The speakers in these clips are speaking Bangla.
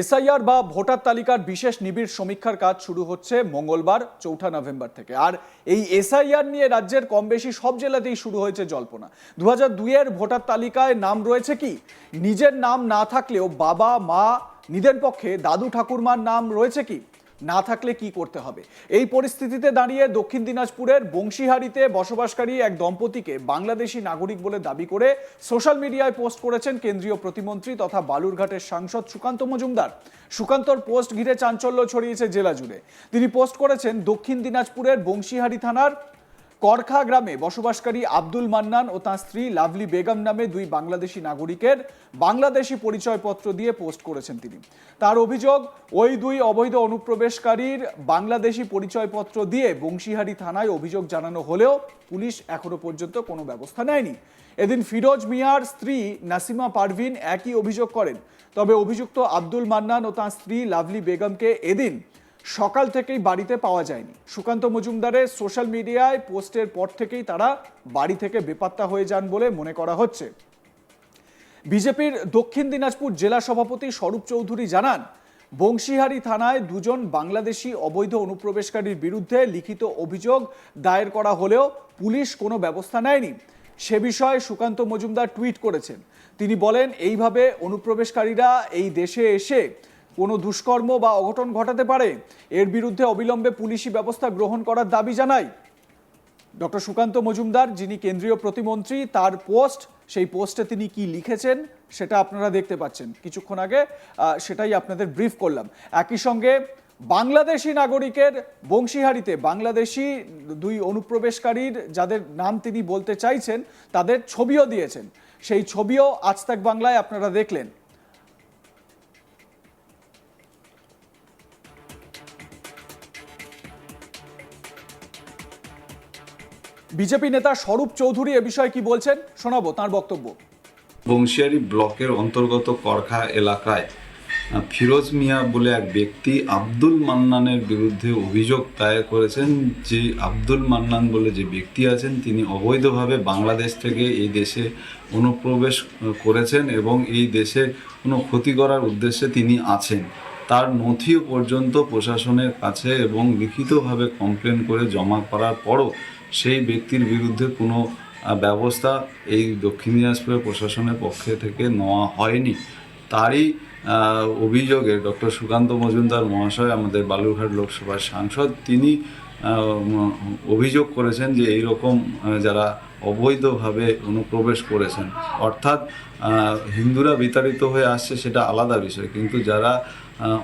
এসআইআর বা ভোটার তালিকার বিশেষ নিবিড় সমীক্ষার কাজ শুরু হচ্ছে মঙ্গলবার, চৌঠা নভেম্বর থেকে। আর এই এসআইআর নিয়ে রাজ্যের কম বেশি সব জেলাতেই শুরু হয়েছে জল্পনা। দু হাজার দুইয়ের ভোটার তালিকায় নাম রয়েছে কি? নিজের নাম না থাকলেও বাবা, মা নিদের পক্ষে দাদু ঠাকুরমার নাম রয়েছে কি? না থাকলে কি করতে হবে? এই পরিস্থিতিতে দাঁড়িয়ে দক্ষিণ দিনাজপুরের বংশীহারিতে বসবাসকারী এক দম্পতিকে বাংলাদেশি নাগরিক বলে দাবি করে সোশ্যাল মিডিয়ায় পোস্ট করেছেন কেন্দ্রীয় প্রতিমন্ত্রী তথা বালুরঘাটের সাংসদ সুকান্ত মজুমদার। সুকান্তর পোস্ট ঘিরে চাঞ্চল্য ছড়িয়েছে জেলা জুড়ে। তিনি পোস্ট করেছেন দক্ষিণ দিনাজপুরের বংশীহারি থানার করখা গ্রামে বসবাসকারী আব্দুল মান্নান ও তাঁর স্ত্রী লাভলি বেগম নামে দুই বাংলাদেশি নাগরিকের বাংলাদেশি পরিচয়পত্র দিয়ে পোস্ট করেছেন তিনি। তার অভিযোগ, ওই দুই অবৈধ অনুপ্রবেশকারীর বাংলাদেশি পরিচয়পত্র দিয়ে বংশীহারি থানায় অভিযোগ জানানো হলেও পুলিশ এখনও পর্যন্ত কোনো ব্যবস্থা নেয়নি। এদিন ফিরোজ মিয়ার স্ত্রী নাসিমা পারভিন একই অভিযোগ করেন। তবে অভিযুক্ত আব্দুল মান্নান ও তাঁর স্ত্রী লাভলি বেগমকে এদিন সকাল থেকেই বাড়িতে পাওয়া যায়নি। সুকান্ত মজুমদারের সোশ্যাল মিডিয়ায় পোস্টের পর থেকেই তারা বাড়ি থেকে বেপাত্তা হয়ে যান বলে মনে করা হচ্ছে। বিজেপির দক্ষিণ দিনাজপুর জেলা সভাপতি স্বরূপ চৌধুরী জানান, বংশীহারি থানায় দুজন বাংলাদেশি অবৈধ অনুপ্রবেশকারীর বিরুদ্ধে লিখিত অভিযোগ দায়ের করা হলেও পুলিশ কোনো ব্যবস্থা নেয়নি। সে বিষয়ে সুকান্ত মজুমদার টুইট করেছেন। তিনি বলেন, এইভাবে অনুপ্রবেশকারীরা এই দেশে এসে কোনো দুষ্কর্ম বা অঘটন ঘটাতে পারে? এর বিরুদ্ধে অবিলম্বে পুলিশি ব্যবস্থা গ্রহণ করার দাবি জানায় ডক্টর সুকান্ত মজুমদার, যিনি কেন্দ্রীয় প্রতিমন্ত্রী, তার পোস্ট, সেই পোস্টে তিনি কি লিখেছেন সেটা আপনারা দেখতে পাচ্ছেন। কিছুক্ষণ আগে সেটাই আপনাদের ব্রিফ করলাম। একই সঙ্গে, বাংলাদেশি নাগরিকের বংশীহারিতে, বাংলাদেশি দুই অনুপ্রবেশকারীর যাদের নাম তিনি বলতে চাইছেন, তাদের ছবিও দিয়েছেন। সেই ছবিও আজ তাক বাংলায় আপনারা দেখলেন। বিজেপি নেতা স্বরূপ চৌধুরী এ বিষয়ে কি বলছেন? শোনাবো তার বক্তব্য। বংশিয়ারি ব্লকের অন্তর্গত করখা এলাকায় ফিরোজ মিয়া বলে এক ব্যক্তি আব্দুল মান্নানের বিরুদ্ধে অভিযোগ দায়ের করেছেন যে আব্দুল মান্নান বলে যে ব্যক্তি আছেন, তিনি অবৈধভাবে বাংলাদেশ থেকে এই দেশে অনুপ্রবেশ করেছেন এবং এই দেশের কোনো ক্ষতি করার উদ্দেশ্যে তিনি আছেন। তার নথিও পর্যন্ত প্রশাসনের কাছে এবং লিখিতভাবে কমপ্লেন করে জমা করার পরও সেই ব্যক্তির বিরুদ্ধে কোনো ব্যবস্থা এই দক্ষিণ দিনাজপুরের প্রশাসনের পক্ষে থেকে নেওয়া হয়নি। তারই অভিযোগে ডক্টর সুকান্ত মজুমদার মহাশয়, আমাদের বালুরঘাট লোকসভার সাংসদ, তিনি অভিযোগ করেছেন যে এই রকম যারা অবৈধভাবে অনুপ্রবেশ করেছেন, অর্থাৎ হিন্দুরা বিতাড়িত হয়ে আসছে সেটা আলাদা বিষয়। কিন্তু যারা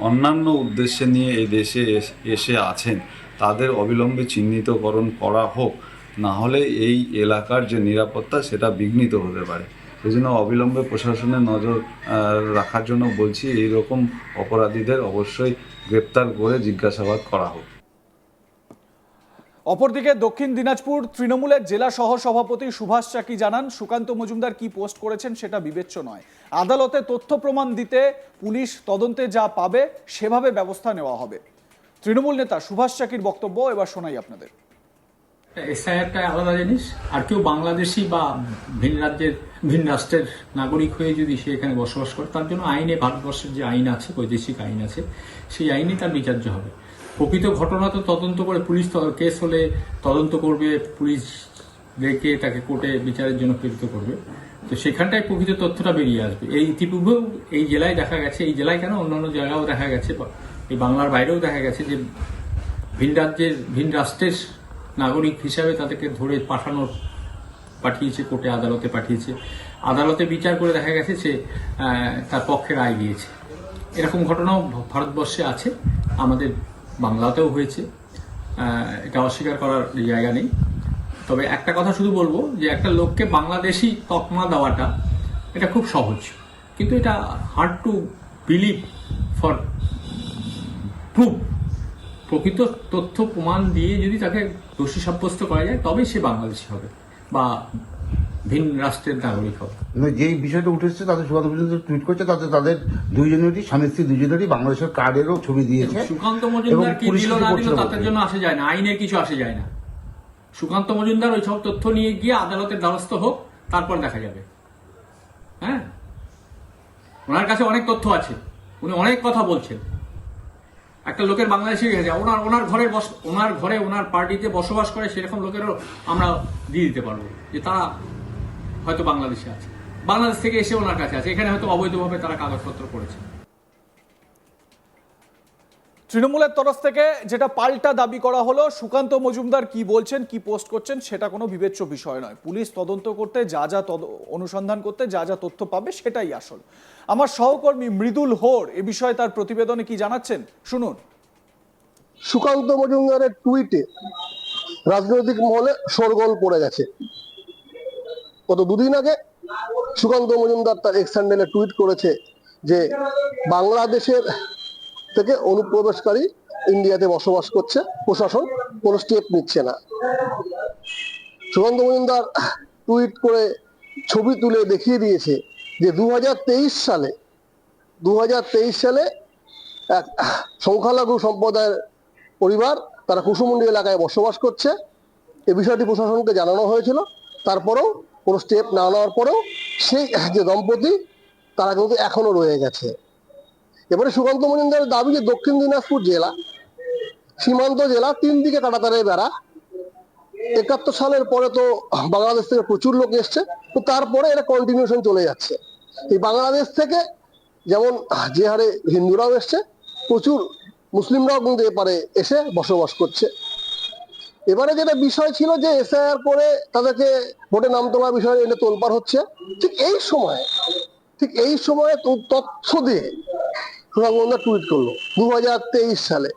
অন্যান্য উদ্দেশ্যে নিয়ে এই দেশে এস- আছেন তাদের অবিলম্বে চিহ্নিতকরণ করা হোক, না হলে এই এলাকার যে নিরাপত্তা সেটা বিঘ্নিত হতে পারে। সেই জন্য অবিলম্বে প্রশাসনের নজর রাখার জন্য বলছি এই রকম অপরাধীদের অবশ্যই গ্রেপ্তার করে জিজ্ঞাসাবাদ করা হোক। অপরদিকে দক্ষিণ দিনাজপুর তৃণমূলের জেলা সহ সভাপতি সুভাষ চাকি জানান, সুকান্ত মজুমদার কি পোস্ট করেছেন সেটা বিবেচ্য নয়। আদালতে তথ্য প্রমাণ দিতে পুলিশ তদন্তে যা পাবে সেভাবে ব্যবস্থা নেওয়া হবে। তৃণমূল নেতা সুভাষ চাকির বক্তব্য এবার শোনাই আপনাদের। এসআইআরটা আলাদা জিনিস, আর কেউ বাংলাদেশি বা ভিন রাজ্যের, ভিন রাষ্ট্রের নাগরিক হয়ে যদি সে এখানে বসবাস করে, তার জন্য আইনে, ভারতবর্ষের যে আইন আছে, বৈদেশিক আইন আছে, সেই আইনে তার বিচার্য হবে। প্রকৃত ঘটনা তো তদন্ত করে পুলিশ কেস হলে তদন্ত করবে, পুলিশ ডেকে তাকে কোর্টে বিচারের জন্য প্রেরিত করবে। তো সেখানটায় প্রকৃত তথ্যটা বেরিয়ে আসবে। এই ইতিপূর্বেও এই জেলায় দেখা গেছে, এই জেলায় কেন অন্যান্য জায়গাও দেখা গেছে এই বাংলার বাইরেও দেখা গেছে যে ভিন রাজ্যের, ভিন রাষ্ট্রের নাগরিক হিসাবে তাদেরকে ধরে পাঠানোর পাঠিয়েছে, কোর্টে আদালতে পাঠিয়েছে। আদালতে বিচার করে দেখা গেছে সে তার পক্ষে রায় দিয়েছে এরকম ঘটনাও ভারতবর্ষে আছে, আমাদের বাংলাতেও হয়েছে। এটা অস্বীকার করার জায়গা নেই। তবে একটা কথা শুধু বলব যে, একটা লোককে বাংলাদেশি তকমা দেওয়াটা, এটা খুব সহজ। কিন্তু এটা hard to believe for proof. প্রকৃত তথ্য প্রমাণ দিয়ে যদি তাকে দোষী সাব্যস্ত করা যায় তবেই সে বাংলাদেশি হবে বা ভিন রাষ্ট্রের নাগরিক হবে। মানে যেই বিষয়টা উঠে এসেছে তাদের সুকান্ত পর্যন্ত টুইট করছে তাতে তাদের দুইজনেরই স্বামী স্ত্রী দুইজনেরই বাংলাদেশের কার্ডেরও ছবি দিয়েছে সুকান্ত মজুমদার কি দিল না দিল তাদের জন্য আসে যায় না আইনের কিছু আসে যায় না। সুকান্ত মজুমদার ওই সব তথ্য নিয়ে গিয়ে আদালতের দ্বারস্থ হোক তারপর দেখা যাবে। হ্যাঁ? ওনার কাছে অনেক তথ্য আছে উনি অনেক কথা বলছেন। একটা লোকের বাংলাদেশে গেছে। ওনার ওনার ঘরে বস, ওনার ঘরে, ওনার পার্টিতে বসবাস করে সেরকম লোকেরও আমরা দিয়ে দিতে পারব যে তারা হয়তো বাংলাদেশে আছে। বাংলাদেশ থেকে এসে ওনার কাছে আছে। এখানে হয়তো অবৈধভাবে তারা কাগজপত্র করেছে। তৃণমূলের তরফ থেকে যেটা পাল্টা দাবি করা হলো, সুকান্ত মজুমদার কি বলছেন, কি পোস্ট করছেন, সেটা কোনো বিবেচ্য বিষয় নয়। পুলিশ তদন্ত করতে যা যা অনুসন্ধান করতে যা যা তথ্য পাবে সেটাই আসল। আমার সহকর্মী মৃদুল হোর এ বিষয়ে তার প্রতিবেদনে কি জানাচ্ছেন? শুনুন। সুকান্ত মজুমদারের টুইটে রাজনৈতিক মহলে শোরগোল পড়ে গেছে। গত দুদিন আগে সুকান্ত মজুমদার তার এক্স হ্যান্ডেলে টুইট করেছে যে বাংলাদেশের থেকে অনুপ্রবেশকারী ইন্ডিয়াতে বসবাস করছে, প্রশাসন কোনো স্টেপ নিচ্ছে না। সুকান্ত মজুমদার টুইট করে ছবি তুলে দেখিয়ে দিয়েছে যে দু হাজার তেইশ সালে দু হাজার তেইশ সালে এক সংখ্যালঘু সম্প্রদায়ের পরিবার তারা কুসুমুন্ডি এলাকায় বসবাস করছে। এ বিষয়টি প্রশাসনকে জানানো হয়েছিল। তারপরেও কোনো স্টেপ না নেওয়ার পরেও সেই যে দম্পতি তারা কিন্তু এখনও রয়ে গেছে। এবারে সুকান্ত মজুমদারের দাবি যে দক্ষিণ দিনাজপুর জেলা, সীমান্ত জেলা তিন দিকে কাটাতারের বেড়া। একাত্তর সালের পরে তো বাংলাদেশ থেকে প্রচুর লোক এসছে। তো তারপরে এটা কন্টিনিউশন চলে যাচ্ছে। এই বাংলাদেশ থেকে যেমন যে হারে হিন্দুরাও এসছে, প্রচুর মুসলিমরাও কিন্তু এপারে এসে বসবাস করছে। এবারে যেটা বিষয় ছিল যে এসআইআর করে তাদেরকে ভোটে নাম তোলার বিষয়ে এনে তোলপার হচ্ছে, ঠিক এই সময়, ঠিক এই সময়ে তথ্য দিয়ে সুরাঙ্গন্দা টুইট করল দু হাজার তেইশ সালে।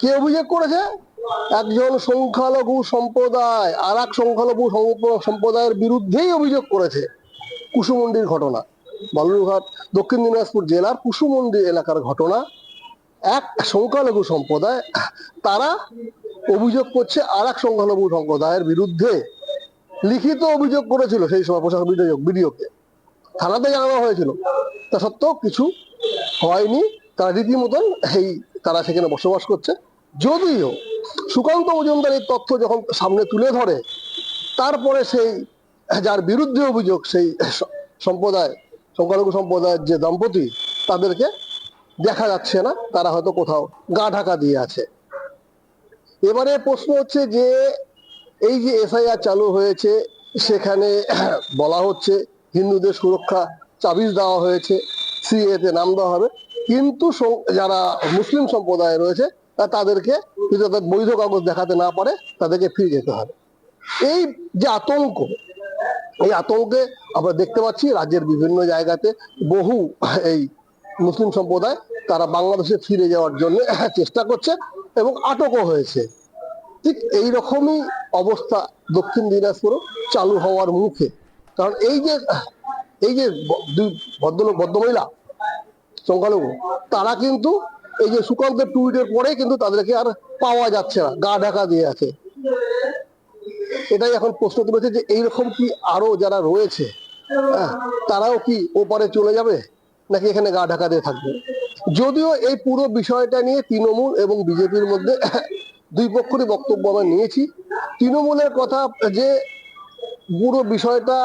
কে অভিযোগ করেছে? একজন সংখ্যালঘু সম্প্রদায় আর এক সংখ্যালঘু সম্প্রদায়ের বিরুদ্ধেই অভিযোগ করেছে। কুসুমন্ডির ঘটনা। বালুরঘাট দক্ষিণ দিনাজপুর জেলার কুসুমন্ডি এলাকার ঘটনা। এক সংখ্যালঘু সম্প্রদায়, তারা অভিযোগ করছে আর এক সংখ্যালঘু সম্প্রদায়ের বিরুদ্ধে লিখিত অভিযোগ করেছিল সেই সময় প্রশাসন বিডিও বিডিওকে থানাতে জানানো হয়েছিল। তা সত্ত্বেও কিছু হয়নি। তারা রীতিমতন এই তারা সেখানে বসবাস করছে। যদিও সুকান্ত মজুমদার এই তথ্য যখন সামনে তুলে ধরে, তারপরে সেই যার বিরুদ্ধে অভিযোগ সেই সম্প্রদায়, সংখ্যালঘু সম্প্রদায়ের যে দম্পতি, তাদেরকে দেখা যাচ্ছে না। তারা হয়তো কোথাও গা ঢাকা দিয়ে আছে। এবারে প্রশ্ন হচ্ছে যে, এই যে এসআইআর চালু হয়েছে, সেখানে বলা হচ্ছে হিন্দুদের সুরক্ষা চাবিজ দেওয়া হয়েছে সিএ তে নাম দেওয়া হবে। কিন্তু যারা মুসলিম সম্প্রদায় রয়েছে তাদেরকে যদি তাদের বৈধ কাগজ দেখাতে না পারে, তাদেরকে ফিরে যেতে হবে। এই যে আতঙ্ক এই আতঙ্কে আমরা দেখতে পাচ্ছি রাজ্যের বিভিন্ন জায়গাতে বহু এই মুসলিম সম্প্রদায় তারা বাংলাদেশে ফিরে যাওয়ার জন্য চেষ্টা করছে এবং আটকও হয়েছে। ঠিক এই রকমই অবস্থা দক্ষিণ দিনাজপুরও চালু হওয়ার মুখে। কারণ এই যে এই যে দুই ভদ্রলোক ভদ্রমহিলা সংখ্যালঘু, তারা কিন্তু এই যে সুকান্তের টুইটের পরে কিন্তু তাদেরকে আর পাওয়া যাচ্ছে না, গা ঢাকা দিয়ে আছে। এটাই এখন প্রশ্ন তুলেছে যে এইরকম কি আরও যারা রয়েছে হ্যাঁ, তারাও কি ওপারে চলে যাবে? নাকি এখানে গা ঢাকা দিয়ে থাকবে? যদিও এই পুরো বিষয়টা নিয়ে তৃণমূল এবং বিজেপির মধ্যে দুই পক্ষেরই বক্তব্য আমরা নিয়েছি। তৃণমূলের কথা যে পুরো বিষয়টা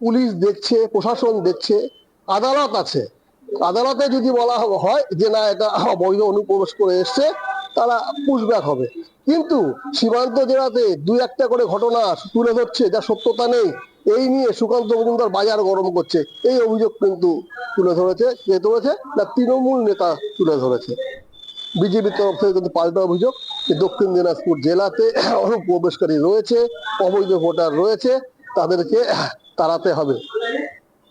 পুলিশ দেখছে প্রশাসন দেখছে আদালত আছে। আদালতে যদি বলা হয় যে না এটা অবৈধ অনুপ্রবেশ করে এসছে তারা পুশব্যাক হবে। কিন্তু সীমান্ত জেলাতে দুই একটা করে ঘটনা তুলে ধরছে, যা সত্যতা নেই। এই নিয়ে সুকান্ত মজুমদার বাজার গরম করছে। এই অভিযোগ কিন্তু তুলে ধরেছে কে ধরেছে না তৃণমূল নেতা তুলে ধরেছে। বিজেপির তরফ থেকে কিন্তু পাল্টা অভিযোগ দক্ষিণ দিনাজপুর জেলাতে অনুপ্রবেশকারী রয়েছে, অবৈধ ভোটার রয়েছে, তাদেরকে তাড়াতে হবে।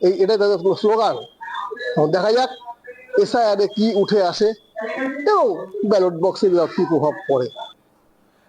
এই এটাই তাদের স্লোগান। দেখা যাক এসআইআরে কি উঠে আসে এবং ব্যালট বক্সে কি প্রভাব পড়ে।